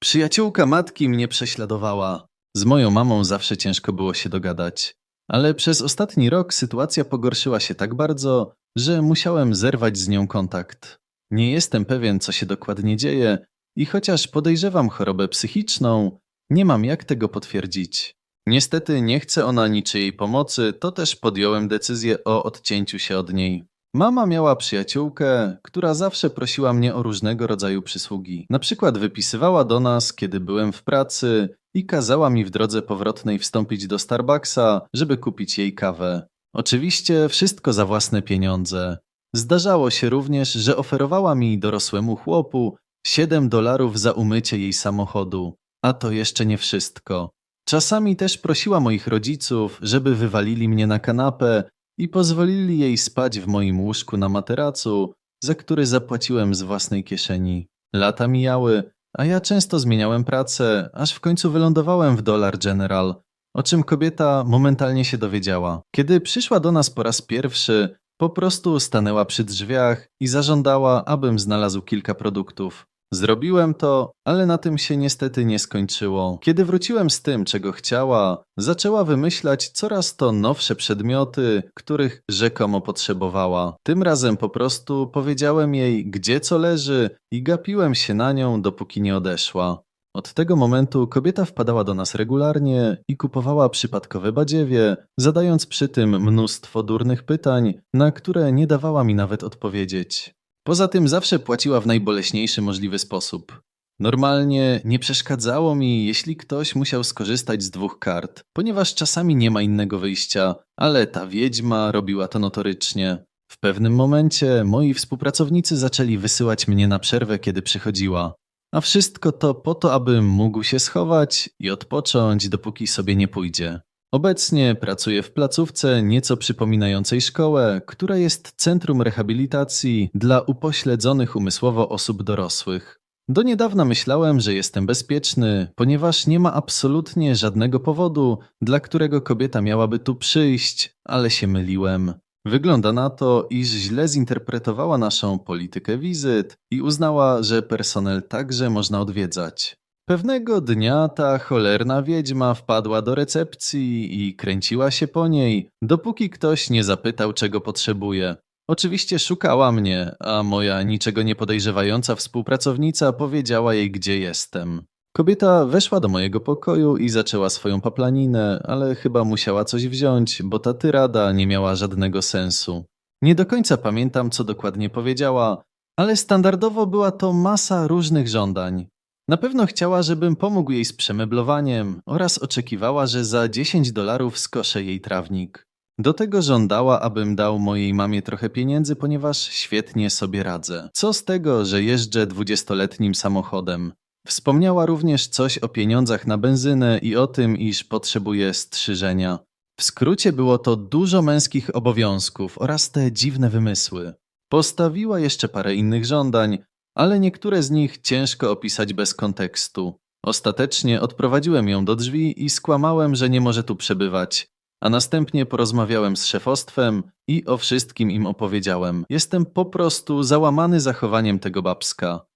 Przyjaciółka matki mnie prześladowała. Z moją mamą zawsze ciężko było się dogadać. Ale przez ostatni rok sytuacja pogorszyła się tak bardzo, że musiałem zerwać z nią kontakt. Nie jestem pewien, co się dokładnie dzieje, i chociaż podejrzewam chorobę psychiczną, nie mam jak tego potwierdzić. Niestety nie chce ona niczyjej pomocy, to też podjąłem decyzję o odcięciu się od niej. Mama miała przyjaciółkę, która zawsze prosiła mnie o różnego rodzaju przysługi. Na przykład wypisywała do nas, kiedy byłem w pracy i kazała mi w drodze powrotnej wstąpić do Starbucksa, żeby kupić jej kawę. Oczywiście wszystko za własne pieniądze. Zdarzało się również, że oferowała mi dorosłemu chłopu 7 dolarów za umycie jej samochodu. A to jeszcze nie wszystko. Czasami też prosiła moich rodziców, żeby wywalili mnie na kanapę i pozwolili jej spać w moim łóżku na materacu, za który zapłaciłem z własnej kieszeni. Lata mijały, a ja często zmieniałem pracę, aż w końcu wylądowałem w Dollar General, o czym kobieta momentalnie się dowiedziała. Kiedy przyszła do nas po raz pierwszy, po prostu stanęła przy drzwiach i zażądała, abym znalazł kilka produktów. Zrobiłem to, ale na tym się niestety nie skończyło. Kiedy wróciłem z tym, czego chciała, zaczęła wymyślać coraz to nowsze przedmioty, których rzekomo potrzebowała. Tym razem po prostu powiedziałem jej, gdzie co leży i gapiłem się na nią, dopóki nie odeszła. Od tego momentu kobieta wpadała do nas regularnie i kupowała przypadkowe badziewie, zadając przy tym mnóstwo durnych pytań, na które nie dawała mi nawet odpowiedzieć. Poza tym zawsze płaciła w najboleśniejszy możliwy sposób. Normalnie nie przeszkadzało mi, jeśli ktoś musiał skorzystać z dwóch kart, ponieważ czasami nie ma innego wyjścia, ale ta wiedźma robiła to notorycznie. W pewnym momencie moi współpracownicy zaczęli wysyłać mnie na przerwę, kiedy przychodziła. A wszystko to po to, abym mógł się schować i odpocząć, dopóki sobie nie pójdzie. Obecnie pracuję w placówce nieco przypominającej szkołę, która jest centrum rehabilitacji dla upośledzonych umysłowo osób dorosłych. Do niedawna myślałem, że jestem bezpieczny, ponieważ nie ma absolutnie żadnego powodu, dla którego kobieta miałaby tu przyjść, ale się myliłem. Wygląda na to, iż źle zinterpretowała naszą politykę wizyt i uznała, że personel także można odwiedzać. Pewnego dnia ta cholerna wiedźma wpadła do recepcji i kręciła się po niej, dopóki ktoś nie zapytał, czego potrzebuje. Oczywiście szukała mnie, a moja niczego nie podejrzewająca współpracownica powiedziała jej, gdzie jestem. Kobieta weszła do mojego pokoju i zaczęła swoją paplaninę, ale chyba musiała coś wziąć, bo ta tyrada nie miała żadnego sensu. Nie do końca pamiętam, co dokładnie powiedziała, ale standardowo była to masa różnych żądań. Na pewno chciała, żebym pomógł jej z przemeblowaniem oraz oczekiwała, że za 10 dolarów skoszę jej trawnik. Do tego żądała, abym dał mojej mamie trochę pieniędzy, ponieważ świetnie sobie radzę. Co z tego, że jeżdżę dwudziestoletnim samochodem? Wspomniała również coś o pieniądzach na benzynę i o tym, iż potrzebuje strzyżenia. W skrócie było to dużo męskich obowiązków oraz te dziwne wymysły. Postawiła jeszcze parę innych żądań, ale niektóre z nich ciężko opisać bez kontekstu. Ostatecznie odprowadziłem ją do drzwi i skłamałem, że nie może tu przebywać, a następnie porozmawiałem z szefostwem i o wszystkim im opowiedziałem. Jestem po prostu załamany zachowaniem tego babska.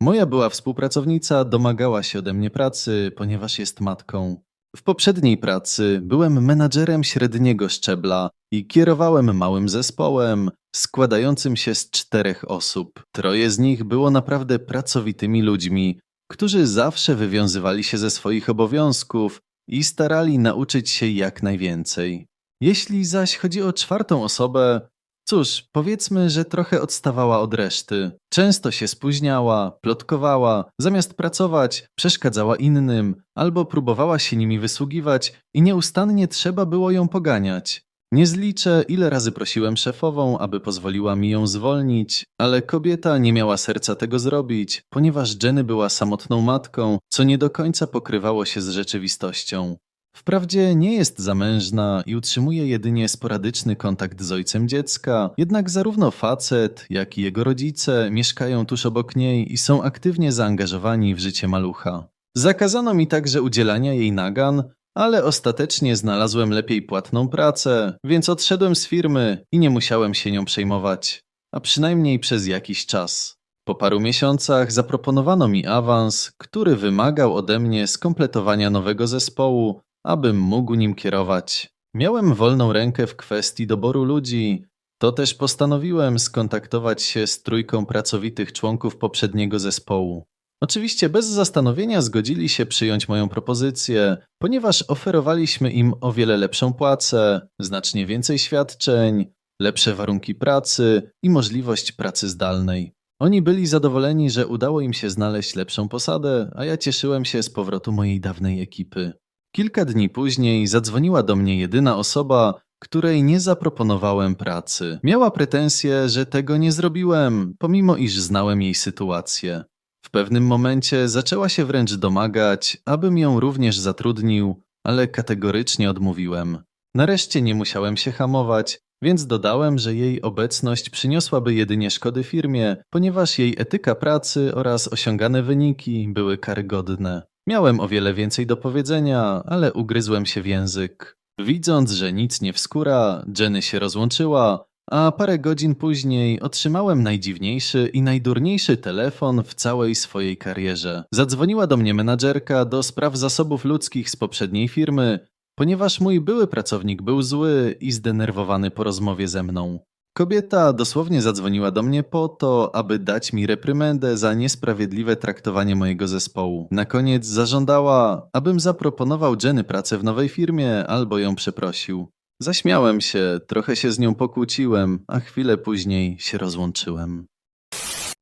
Moja była współpracownica domagała się ode mnie pracy, ponieważ jest matką. W poprzedniej pracy byłem menadżerem średniego szczebla i kierowałem małym zespołem składającym się z czterech osób. Troje z nich było naprawdę pracowitymi ludźmi, którzy zawsze wywiązywali się ze swoich obowiązków i starali nauczyć się jak najwięcej. Jeśli zaś chodzi o czwartą osobę, cóż, powiedzmy, że trochę odstawała od reszty. Często się spóźniała, plotkowała, zamiast pracować, przeszkadzała innym albo próbowała się nimi wysługiwać i nieustannie trzeba było ją poganiać. Nie zliczę, ile razy prosiłem szefową, aby pozwoliła mi ją zwolnić, ale kobieta nie miała serca tego zrobić, ponieważ Jenny była samotną matką, co nie do końca pokrywało się z rzeczywistością. Wprawdzie nie jest zamężna i utrzymuje jedynie sporadyczny kontakt z ojcem dziecka, jednak zarówno facet, jak i jego rodzice mieszkają tuż obok niej i są aktywnie zaangażowani w życie malucha. Zakazano mi także udzielania jej nagan, ale ostatecznie znalazłem lepiej płatną pracę, więc odszedłem z firmy i nie musiałem się nią przejmować, a przynajmniej przez jakiś czas. Po paru miesiącach zaproponowano mi awans, który wymagał ode mnie skompletowania nowego zespołu, abym mógł nim kierować. Miałem wolną rękę w kwestii doboru ludzi, to też postanowiłem skontaktować się z trójką pracowitych członków poprzedniego zespołu. Oczywiście bez zastanowienia zgodzili się przyjąć moją propozycję, ponieważ oferowaliśmy im o wiele lepszą płacę, znacznie więcej świadczeń, lepsze warunki pracy i możliwość pracy zdalnej. Oni byli zadowoleni, że udało im się znaleźć lepszą posadę, a ja cieszyłem się z powrotu mojej dawnej ekipy. Kilka dni później zadzwoniła do mnie jedyna osoba, której nie zaproponowałem pracy. Miała pretensje, że tego nie zrobiłem, pomimo iż znałem jej sytuację. W pewnym momencie zaczęła się wręcz domagać, abym ją również zatrudnił, ale kategorycznie odmówiłem. Nareszcie nie musiałem się hamować, więc dodałem, że jej obecność przyniosłaby jedynie szkody firmie, ponieważ jej etyka pracy oraz osiągane wyniki były karygodne. Miałem o wiele więcej do powiedzenia, ale ugryzłem się w język. Widząc, że nic nie wskóra, Jenny się rozłączyła, a parę godzin później otrzymałem najdziwniejszy i najdurniejszy telefon w całej swojej karierze. Zadzwoniła do mnie menadżerka do spraw zasobów ludzkich z poprzedniej firmy, ponieważ mój były pracownik był zły i zdenerwowany po rozmowie ze mną. Kobieta dosłownie zadzwoniła do mnie po to, aby dać mi reprymendę za niesprawiedliwe traktowanie mojego zespołu. Na koniec zażądała, abym zaproponował Jenny pracę w nowej firmie albo ją przeprosił. Zaśmiałem się, trochę się z nią pokłóciłem, a chwilę później się rozłączyłem.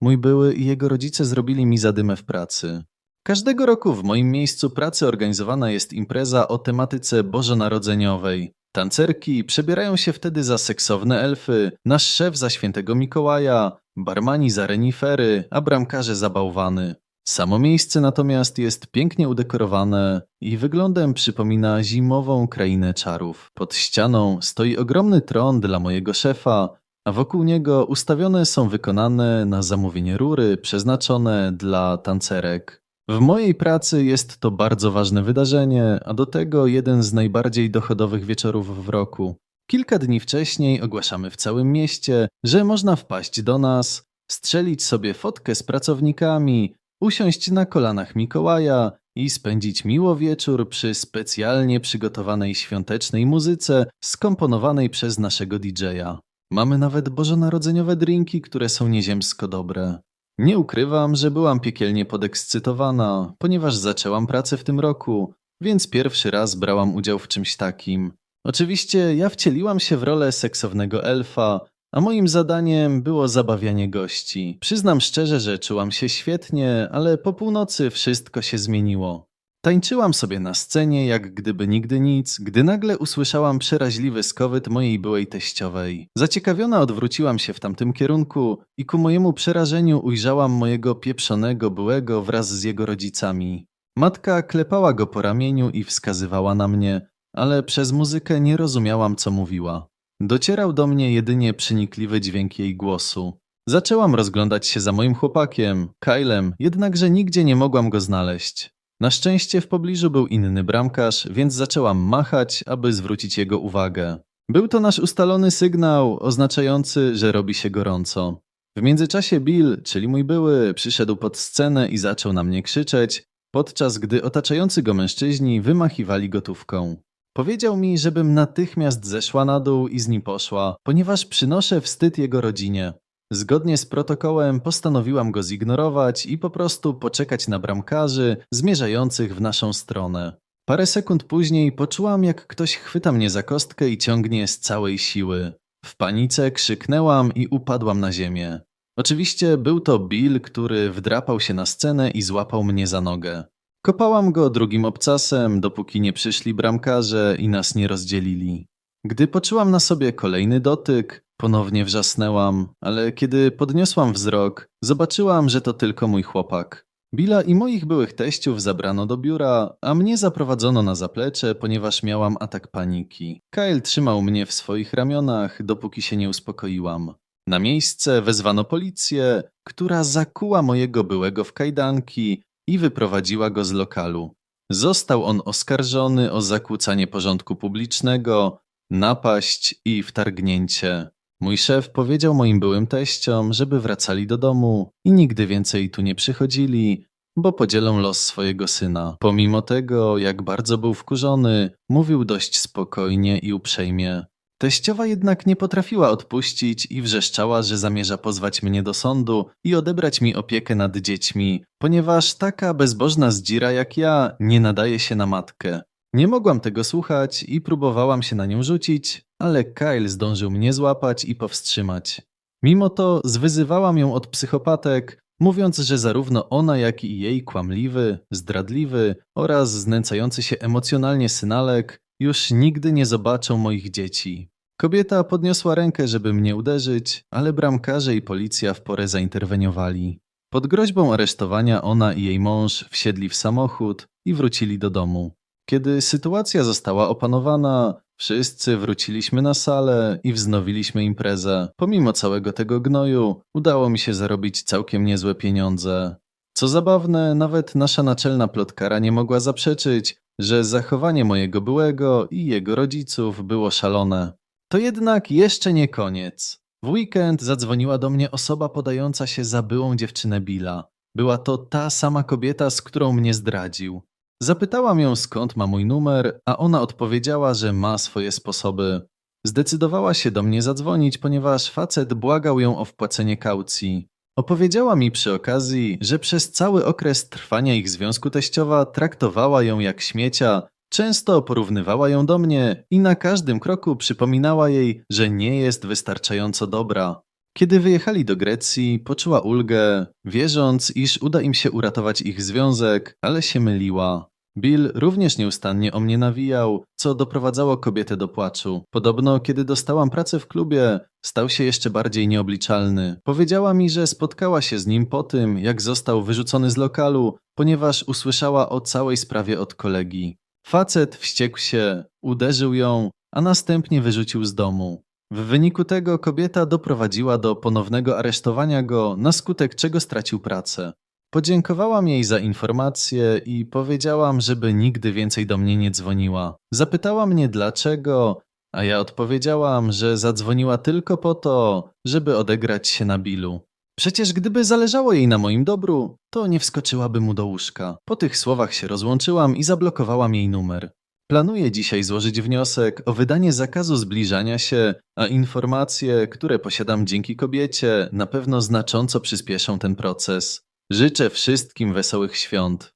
Mój były i jego rodzice zrobili mi zadymę w pracy. Każdego roku w moim miejscu pracy organizowana jest impreza o tematyce bożonarodzeniowej. Tancerki przebierają się wtedy za seksowne elfy, nasz szef za świętego Mikołaja, barmani za renifery, a bramkarze za bałwany. Samo miejsce natomiast jest pięknie udekorowane i wyglądem przypomina zimową krainę czarów. Pod ścianą stoi ogromny tron dla mojego szefa, a wokół niego ustawione są wykonane na zamówienie rury przeznaczone dla tancerek. W mojej pracy jest to bardzo ważne wydarzenie, a do tego jeden z najbardziej dochodowych wieczorów w roku. Kilka dni wcześniej ogłaszamy w całym mieście, że można wpaść do nas, strzelić sobie fotkę z pracownikami, usiąść na kolanach Mikołaja i spędzić miło wieczór przy specjalnie przygotowanej świątecznej muzyce skomponowanej przez naszego DJ-a. Mamy nawet bożonarodzeniowe drinki, które są nieziemsko dobre. Nie ukrywam, że byłam piekielnie podekscytowana, ponieważ zaczęłam pracę w tym roku, więc pierwszy raz brałam udział w czymś takim. Oczywiście ja wcieliłam się w rolę seksownego elfa, a moim zadaniem było zabawianie gości. Przyznam szczerze, że czułam się świetnie, ale po północy wszystko się zmieniło. Tańczyłam sobie na scenie, jak gdyby nigdy nic, gdy nagle usłyszałam przeraźliwy skowyt mojej byłej teściowej. Zaciekawiona odwróciłam się w tamtym kierunku i ku mojemu przerażeniu ujrzałam mojego pieprzonego byłego wraz z jego rodzicami. Matka klepała go po ramieniu i wskazywała na mnie, ale przez muzykę nie rozumiałam, co mówiła. Docierał do mnie jedynie przenikliwy dźwięk jej głosu. Zaczęłam rozglądać się za moim chłopakiem, Kylem, jednakże nigdzie nie mogłam go znaleźć. Na szczęście w pobliżu był inny bramkarz, więc zaczęłam machać, aby zwrócić jego uwagę. Był to nasz ustalony sygnał oznaczający, że robi się gorąco. W międzyczasie Bill, czyli mój były, przyszedł pod scenę i zaczął na mnie krzyczeć, podczas gdy otaczający go mężczyźni wymachiwali gotówką. Powiedział mi, żebym natychmiast zeszła na dół i z nim poszła, ponieważ przynoszę wstyd jego rodzinie. Zgodnie z protokołem postanowiłam go zignorować i po prostu poczekać na bramkarzy zmierzających w naszą stronę. Parę sekund później poczułam, jak ktoś chwyta mnie za kostkę i ciągnie z całej siły. W panice krzyknęłam i upadłam na ziemię. Oczywiście był to Bill, który wdrapał się na scenę i złapał mnie za nogę. Kopałam go drugim obcasem, dopóki nie przyszli bramkarze i nas nie rozdzielili. Gdy poczułam na sobie kolejny dotyk, ponownie wrzasnęłam, ale kiedy podniosłam wzrok, zobaczyłam, że to tylko mój chłopak. Billa i moich byłych teściów zabrano do biura, a mnie zaprowadzono na zaplecze, ponieważ miałam atak paniki. Kyle trzymał mnie w swoich ramionach, dopóki się nie uspokoiłam. Na miejsce wezwano policję, która zakuła mojego byłego w kajdanki i wyprowadziła go z lokalu. Został on oskarżony o zakłócanie porządku publicznego, napaść i wtargnięcie. Mój szef powiedział moim byłym teściom, żeby wracali do domu i nigdy więcej tu nie przychodzili, bo podzielą los swojego syna. Pomimo tego, jak bardzo był wkurzony, mówił dość spokojnie i uprzejmie. Teściowa jednak nie potrafiła odpuścić i wrzeszczała, że zamierza pozwać mnie do sądu i odebrać mi opiekę nad dziećmi, ponieważ taka bezbożna zdzira jak ja nie nadaje się na matkę. Nie mogłam tego słuchać i próbowałam się na nią rzucić, ale Kyle zdążył mnie złapać i powstrzymać. Mimo to zwyzywałam ją od psychopatek, mówiąc, że zarówno ona, jak i jej kłamliwy, zdradliwy oraz znęcający się emocjonalnie synalek już nigdy nie zobaczą moich dzieci. Kobieta podniosła rękę, żeby mnie uderzyć, ale bramkarze i policja w porę zainterweniowali. Pod groźbą aresztowania ona i jej mąż wsiedli w samochód i wrócili do domu. Kiedy sytuacja została opanowana, wszyscy wróciliśmy na salę i wznowiliśmy imprezę. Pomimo całego tego gnoju, udało mi się zarobić całkiem niezłe pieniądze. Co zabawne, nawet nasza naczelna plotkara nie mogła zaprzeczyć, że zachowanie mojego byłego i jego rodziców było szalone. To jednak jeszcze nie koniec. W weekend zadzwoniła do mnie osoba podająca się za byłą dziewczynę Billa. Była to ta sama kobieta, z którą mnie zdradził. Zapytałam ją skąd ma mój numer, a ona odpowiedziała, że ma swoje sposoby. Zdecydowała się do mnie zadzwonić, ponieważ facet błagał ją o wpłacenie kaucji. Opowiedziała mi przy okazji, że przez cały okres trwania ich związku teściowa traktowała ją jak śmiecia, często porównywała ją do mnie i na każdym kroku przypominała jej, że nie jest wystarczająco dobra. Kiedy wyjechali do Grecji, poczuła ulgę, wierząc, iż uda im się uratować ich związek, ale się myliła. Bill również nieustannie o mnie nawijał, co doprowadzało kobietę do płaczu. Podobno, kiedy dostałam pracę w klubie, stał się jeszcze bardziej nieobliczalny. Powiedziała mi, że spotkała się z nim po tym, jak został wyrzucony z lokalu, ponieważ usłyszała o całej sprawie od kolegi. Facet wściekł się, uderzył ją, a następnie wyrzucił z domu. W wyniku tego kobieta doprowadziła do ponownego aresztowania go, na skutek czego stracił pracę. Podziękowałam jej za informację i powiedziałam, żeby nigdy więcej do mnie nie dzwoniła. Zapytała mnie dlaczego, a ja odpowiedziałam, że zadzwoniła tylko po to, żeby odegrać się na Billu. Przecież gdyby zależało jej na moim dobru, to nie wskoczyłaby mu do łóżka. Po tych słowach się rozłączyłam i zablokowałam jej numer. Planuję dzisiaj złożyć wniosek o wydanie zakazu zbliżania się, a informacje, które posiadam dzięki kobiecie, na pewno znacząco przyspieszą ten proces. Życzę wszystkim wesołych świąt.